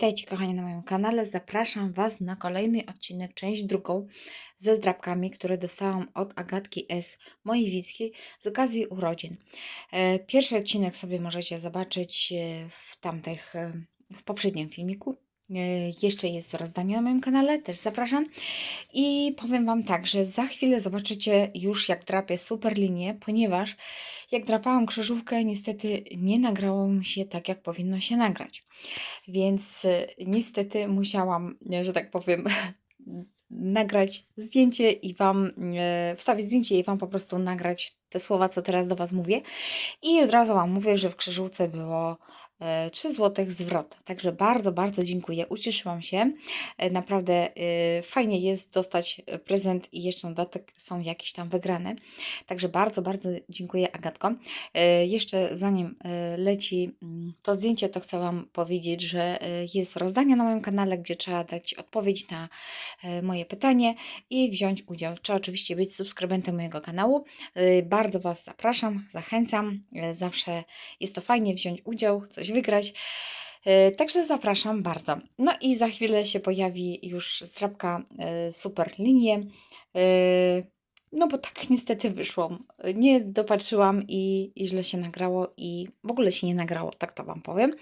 Witajcie kochani na moim kanale. Zapraszam Was na kolejny odcinek, część drugą ze zdrabkami, które dostałam od Agatki S. Mojewickiej z okazji urodzin. E, Pierwszy odcinek sobie możecie zobaczyć e, w tamtych, e, w poprzednim filmiku. E, Jeszcze jest rozdanie na moim kanale, też zapraszam. I powiem Wam tak, że za chwilę zobaczycie już jak drapię super linię, ponieważ jak drapałam krzyżówkę, niestety nie nagrało mi się tak, jak powinno się nagrać. Więc e, niestety musiałam, e, że tak powiem, nagrać zdjęcie i Wam, wstawić zdjęcie i Wam po prostu nagrać te słowa, co teraz do Was mówię. I od razu Wam mówię, że w krzyżówce było 3 zł zwrot. Także bardzo, bardzo dziękuję. Ucieszyłam się. E, Naprawdę e, fajnie jest dostać e, prezent i jeszcze dodatek są jakieś tam wygrane. Także bardzo, bardzo dziękuję Agatko. E, Jeszcze zanim e, leci mm, to zdjęcie, to chcę Wam powiedzieć, że e, jest rozdanie na moim kanale, gdzie trzeba dać odpowiedź na e, moje pytanie i wziąć udział. Trzeba oczywiście być subskrybentem mojego kanału. E, Bardzo Was zapraszam, zachęcam. E, Zawsze jest to fajnie wziąć udział, coś wygrać. E, Także zapraszam bardzo. No i za chwilę się pojawi już zdrabka e, super linie. E, No bo tak niestety wyszło. Nie dopatrzyłam i, i źle się nagrało i w ogóle się nie nagrało, tak to Wam powiem.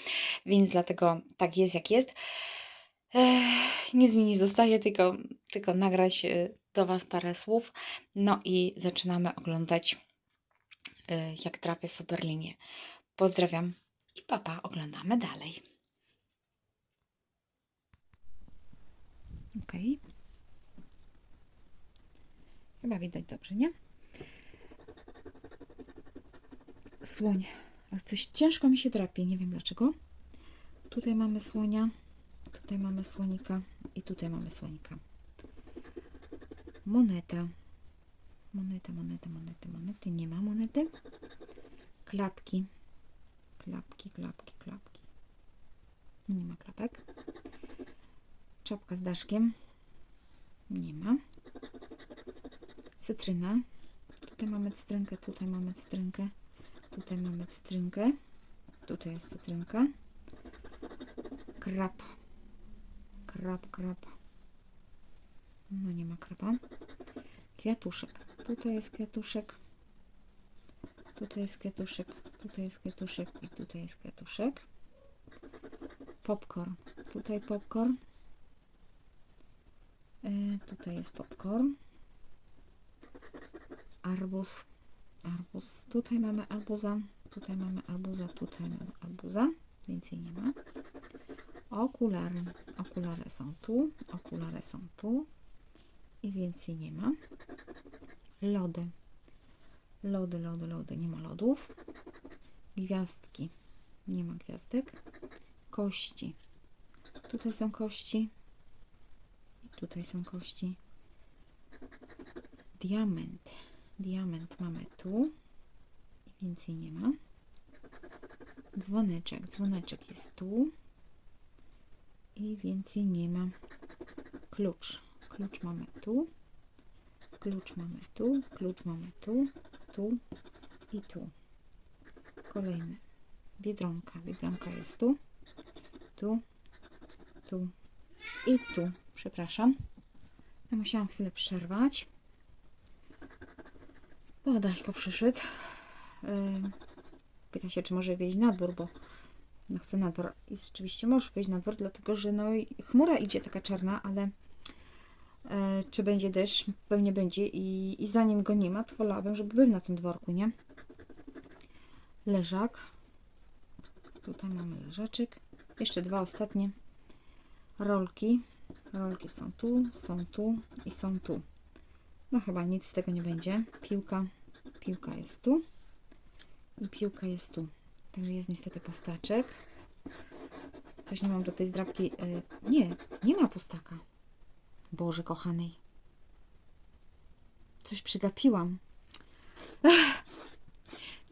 Więc dlatego tak jest jak jest. Ech, nic mi nie zostaje, tylko, tylko nagrać do Was parę słów. No i zaczynamy oglądać jak trafię super linię. Pozdrawiam i papa, oglądamy dalej. Ok. Chyba widać dobrze, nie? Słoń. Coś ciężko mi się drapie, nie wiem dlaczego. Tutaj mamy słonia, tutaj mamy słonika i tutaj mamy słonika. Moneta. Moneta, moneta, monety, monety. Nie ma monety. Klapki. Klapki, klapki, klapki. Nie ma klapek. Czapka z daszkiem. Nie ma. Cytryna. Tutaj mamy cytrynkę, tutaj mamy cytrynkę. Tutaj mamy cytrynkę. Tutaj jest cytrynka. Krab. Krab, krab. No nie ma kraba. Kwiatuszek. Tutaj jest kwiatuszek. Tutaj jest kwiatuszek. Tutaj jest kwiatuszek i tutaj jest kwiatuszek. Popcorn. Tutaj popcorn. E, tutaj jest popcorn. Arbuz. Arbuz. Tutaj mamy arbuza. Tutaj mamy arbuza. Tutaj mamy arbuza. Więcej nie ma. Okulary. Okulary są tu. Okulary są tu. I więcej nie ma. Lody. Lody, lody, lody. Nie ma lodów. Gwiazdki. Nie ma gwiazdek. Kości. Tutaj są kości. I tutaj są kości. Diament. Diament mamy tu. I więcej nie ma. Dzwoneczek. Dzwoneczek jest tu. I więcej nie ma. Klucz. Klucz mamy tu. Klucz mamy tu. Klucz mamy tu. Tu i tu. Kolejny. Biedronka. Biedronka jest tu. Tu. Tu. I tu. Przepraszam. Ja musiałam chwilę przerwać. Bo Adaśko przyszedł. Yy, pyta się, czy może wyjść na dwór, bo no chcę na dwór. I rzeczywiście możesz wyjść na dwór, dlatego że no chmura idzie taka czarna, ale czy będzie deszcz? Pewnie będzie i, i zanim go nie ma, to wolałabym, żeby był na tym dworku, nie? Leżak. Tutaj mamy leżaczek. Jeszcze dwa ostatnie. Rolki. Rolki są tu, są tu i są tu. No chyba nic z tego nie będzie. Piłka. Piłka jest tu. I piłka jest tu. Także jest niestety pustaczek. Coś nie mam do tej zdrabki. e, nie, nie ma pustaka. Boże kochanej. Coś przygapiłam. Ech.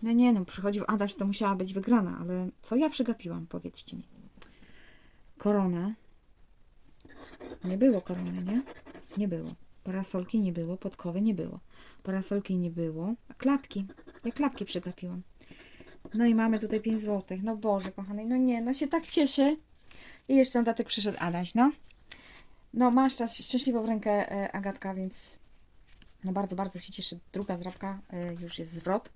No nie no, przychodził Adaś, to musiała być wygrana, ale co ja przygapiłam, powiedzcie mi. Korona. Nie było korony, nie? Nie było. Parasolki nie było, podkowy nie było. Parasolki nie było, a klapki. Ja klapki przegapiłam. No i mamy tutaj 5 zł. No Boże, kochany, no nie, no się tak cieszę. I jeszcze na datek przyszedł Adaś, no. No, masz szczęś- szczęśliwą rękę e, Agatka, więc no bardzo, bardzo się cieszę. Druga zdrapka, e, już jest zwrot.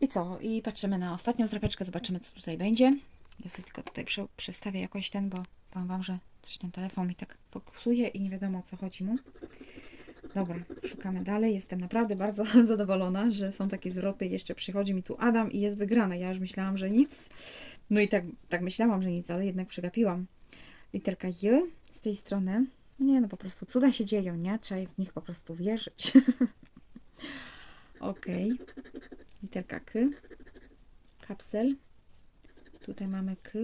I co? I patrzymy na ostatnią zdrapeczkę, zobaczymy co tutaj będzie. Ja sobie tylko tutaj prze, przestawię jakoś ten, bo powiem Wam, że coś ten telefon mi tak fokusuje i nie wiadomo o co chodzi mu. Dobra, szukamy dalej. Jestem naprawdę bardzo zadowolona, że są takie zwroty. Jeszcze przychodzi mi tu Adam i jest wygrana. Ja już myślałam, że nic. No i tak, tak myślałam, że nic, ale jednak przegapiłam. Literka J z tej strony. Nie, no po prostu cuda się dzieją, nie? Trzeba w nich po prostu wierzyć. ok. Literka K. Kapsel. Tutaj mamy K.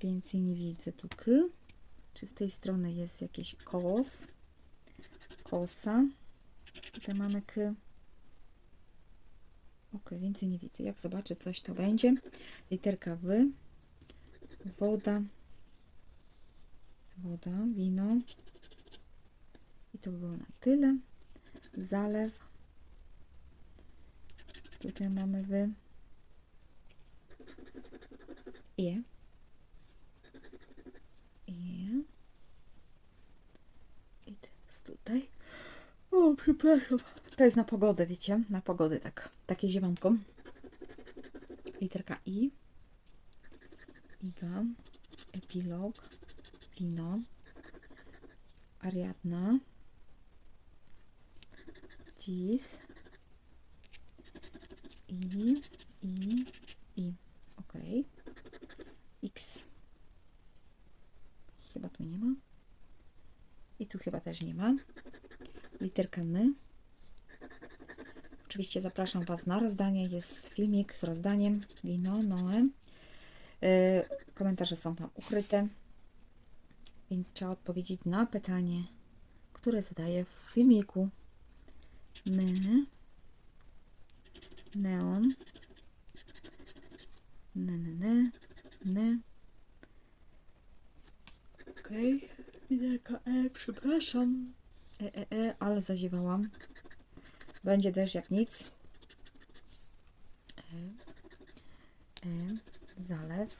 Więcej nie widzę tu K. Czy z tej strony jest jakiś kos? Kosa. Tutaj mamy K. Ok, więcej nie widzę. Jak zobaczę coś, to będzie. Literka W. Woda. Woda, wino. I to by było na tyle. Zalew. Tutaj mamy wy. I. I. I teraz tutaj. O, przepraszam. To jest na pogodę, wiecie? Na pogodę, tak. Takie ziewanko. Literka I. Iga. Epilog. Wino. Ariadna. Cis. I. I. I. Ok. X. Chyba tu nie ma. I tu chyba też nie ma. Literka N. Oczywiście zapraszam Was na rozdanie. Jest filmik z rozdaniem. Wino, Noe. Yy, komentarze są tam ukryte. Więc trzeba odpowiedzieć na pytanie, które zadaję w filmiku. N. Neon. N, n, n, n. Okej. Okay. Literka E, przepraszam. E, e, e, ale zaziewałam. Będzie też jak nic. E, e, zalew,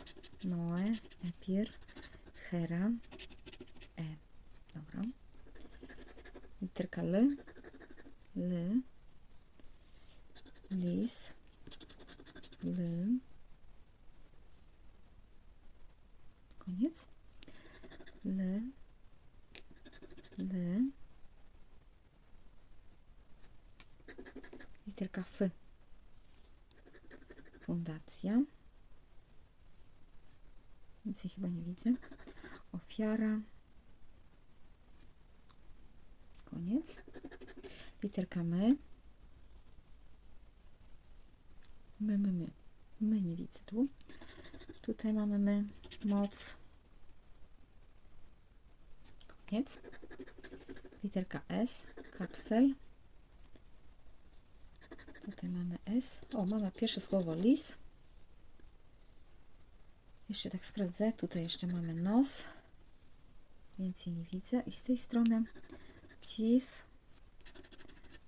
Noe, Epir, Hera, E. Dobra. Literka L, L, Lis, L. Koniec. L, L. Literka F. Fundacja. Więcej chyba nie widzę. Ofiara. Koniec. Literka my. My, my, my. My nie widzę tu. Tutaj mamy my. Moc. Koniec. Literka S. Kapsel. Tutaj mamy S. O, mamy pierwsze słowo lis. Jeszcze tak sprawdzę. Tutaj jeszcze mamy nos. Więcej nie widzę. I z tej strony cis,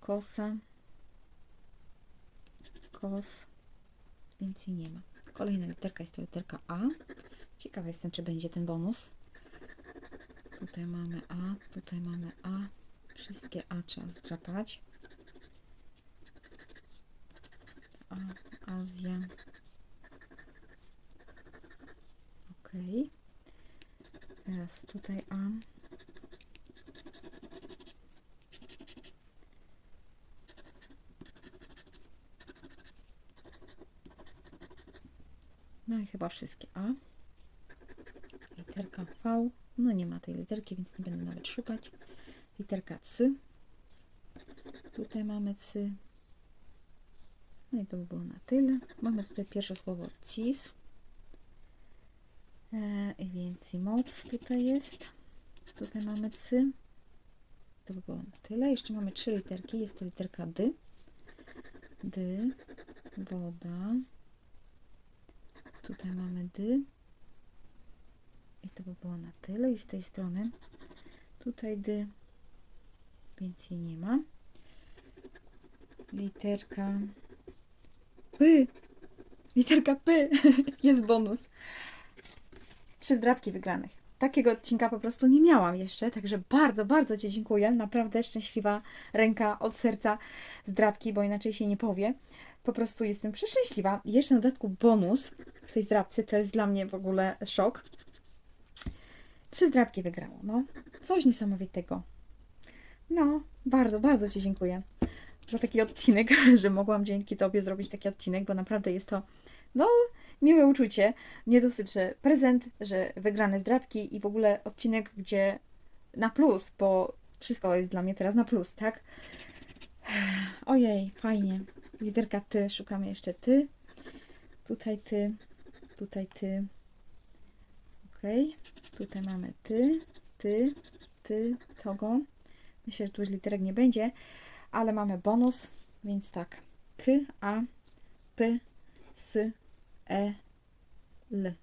kosa, kos. Więcej nie ma. Kolejna literka jest to literka A. Ciekawa jestem, czy będzie ten bonus. Tutaj mamy A, tutaj mamy A. Wszystkie A trzeba zdrapać. A, Azja. Ok. Teraz tutaj A. No i chyba wszystkie A. Literka V. No nie ma tej literki, więc nie będę nawet szukać. Literka C. Tutaj mamy C. No i to by było na tyle. Mamy tutaj pierwsze słowo cis. E, I więcej moc tutaj jest. Tutaj mamy cy. To by było na tyle. Jeszcze mamy trzy literki. Jest to literka D. D. Woda. Tutaj mamy D. I to by było na tyle. I z tej strony tutaj D. Więcej nie ma. Literka P. Literka P. Jest bonus. Trzy zdrabki wygranych. Takiego odcinka po prostu nie miałam jeszcze, także bardzo, bardzo Ci dziękuję. Naprawdę szczęśliwa ręka od serca zdrabki, bo inaczej się nie powie. Po prostu jestem przeszczęśliwa. Jeszcze na dodatku bonus w tej zdrabce, to jest dla mnie w ogóle szok. Trzy zdrabki wygrało, no. Coś niesamowitego. No, bardzo, bardzo Ci dziękuję za taki odcinek, że mogłam dzięki Tobie zrobić taki odcinek, bo naprawdę jest to, no, miłe uczucie. Nie dosyć, że prezent, że wygrane zdrabki i w ogóle odcinek, gdzie na plus, bo wszystko jest dla mnie teraz na plus, tak? Ojej, fajnie. Literka ty, szukamy jeszcze ty. Tutaj ty, tutaj ty. Okej, tutaj mamy ty, ty, ty, togo. Myślę, że tu już literek nie będzie, ale mamy bonus, więc tak. K, A, P, S, E, L.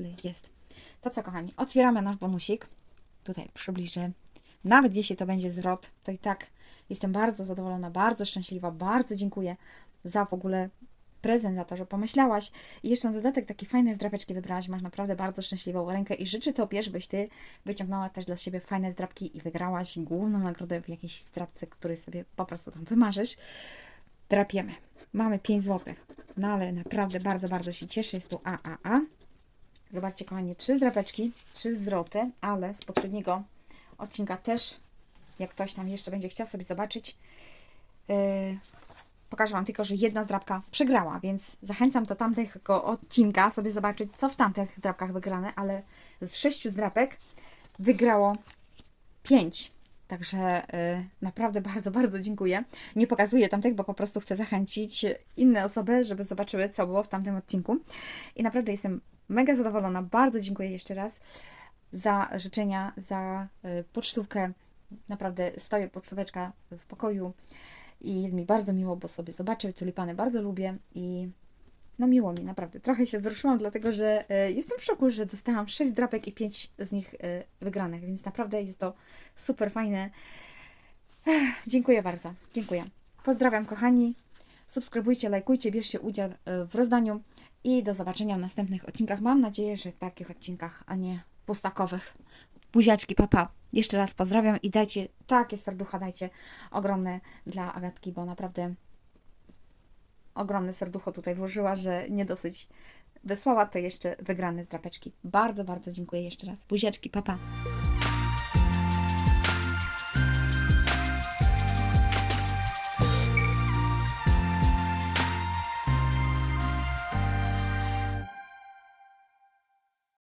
L jest. To co, kochani, otwieramy nasz bonusik. Tutaj przybliżę. Nawet jeśli to będzie zwrot, to i tak jestem bardzo zadowolona, bardzo szczęśliwa, bardzo dziękuję za w ogóle prezent, za to, że pomyślałaś. I jeszcze na dodatek takie fajne zdrapeczki wybrałaś. Masz naprawdę bardzo szczęśliwą rękę i życzę Tobie, żebyś Ty wyciągnęła też dla siebie fajne zdrapki i wygrałaś główną nagrodę w jakiejś zdrapce, który sobie po prostu tam wymarzysz. Drapiemy. Mamy 5 zł. No ale naprawdę bardzo, bardzo się cieszę. Jest tu AAA. Zobaczcie, kochani, trzy zdrapeczki, trzy zwroty, ale z poprzedniego odcinka też, jak ktoś tam jeszcze będzie chciał sobie zobaczyć, yy, pokażę Wam tylko, że jedna zdrabka przegrała, więc zachęcam do tamtego odcinka sobie zobaczyć, co w tamtych zdrabkach wygrane, ale z sześciu zdrabek wygrało pięć. Także y, naprawdę bardzo, bardzo dziękuję. Nie pokazuję tamtych, bo po prostu chcę zachęcić inne osoby, żeby zobaczyły, co było w tamtym odcinku. I naprawdę jestem mega zadowolona. Bardzo dziękuję jeszcze raz za życzenia, za y, pocztówkę. Naprawdę stoję pocztóweczka w pokoju i jest mi bardzo miło, bo sobie zobaczę tulipany bardzo lubię i no miło mi, naprawdę. Trochę się wzruszyłam, dlatego że y, jestem w szoku, że dostałam 6 drapek i 5 z nich y, wygranych, więc naprawdę jest to super fajne. Dziękuję bardzo, dziękuję. Pozdrawiam kochani, subskrybujcie, lajkujcie, bierzcie udział y, w rozdaniu i do zobaczenia w następnych odcinkach. Mam nadzieję, że takich odcinkach, a nie pustakowych. Buziaczki, papa. Jeszcze raz pozdrawiam i dajcie takie serducha, dajcie ogromne dla Agatki, bo naprawdę ogromne serducho tutaj włożyła, że nie dosyć wysłała, to jeszcze wygrane z drapeczki. Bardzo, bardzo dziękuję jeszcze raz. Buziaczki, papa.